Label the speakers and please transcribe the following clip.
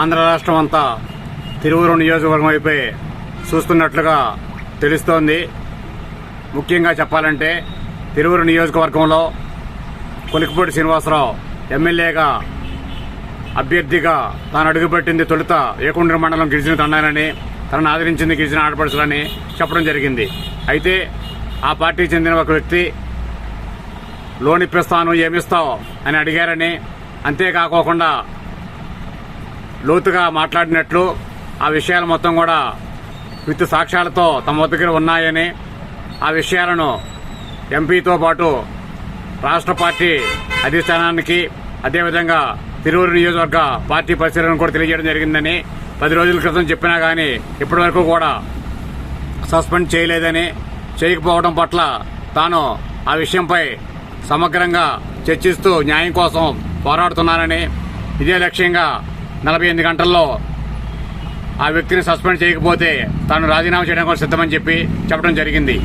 Speaker 1: ఆంధ్ర రాష్ట్రం అంతా తిరువురు నియోజకవర్గం వైపే చూస్తున్నట్లుగా తెలుస్తోంది. ముఖ్యంగా చెప్పాలంటే తిరువురు నియోజకవర్గంలో కొలికిపూడి శ్రీనివాసరావు ఎమ్మెల్యేగా అభ్యర్థిగా తాను అడుగుపెట్టింది తొలుత ఏకుండ్ర మండలం గిరిజన తండానని తనను ఆదరించింది గిరిజన ఆడపడుచులని చెప్పడం జరిగింది. అయితే ఆ పార్టీకి చెందిన ఒక వ్యక్తి లోన్ ఇప్పిస్తాను ఏమిస్తావు అని అడిగారని అంతేకాకోకుండా లోతుగా మాట్లాడినట్లు ఆ విషయాలు మొత్తం కూడా విత్ సాక్ష్యాలతో తమ దగ్గర ఉన్నాయని ఆ విషయాలను ఎంపీతో పాటు రాష్ట్ర పార్టీ అధిష్టానానికి అదేవిధంగా తిరువురు నియోజకవర్గ పార్టీ పరిశీలన కూడా తెలియజేయడం జరిగిందని పది రోజుల క్రితం చెప్పినా కానీ ఇప్పటివరకు కూడా సస్పెండ్ చేయలేదని చేయకపోవడం పట్ల తాను ఆ విషయంపై సమగ్రంగా చర్చిస్తూ న్యాయం కోసం పోరాడుతున్నానని ఇదే లక్ష్యంగా నలభై ఎనిమిది గంటల్లో ఆ వ్యక్తిని సస్పెండ్ చేయకపోతే తాను రాజీనామా చేయడం కూడా సిద్ధమని చెప్పి చెప్పడం జరిగింది.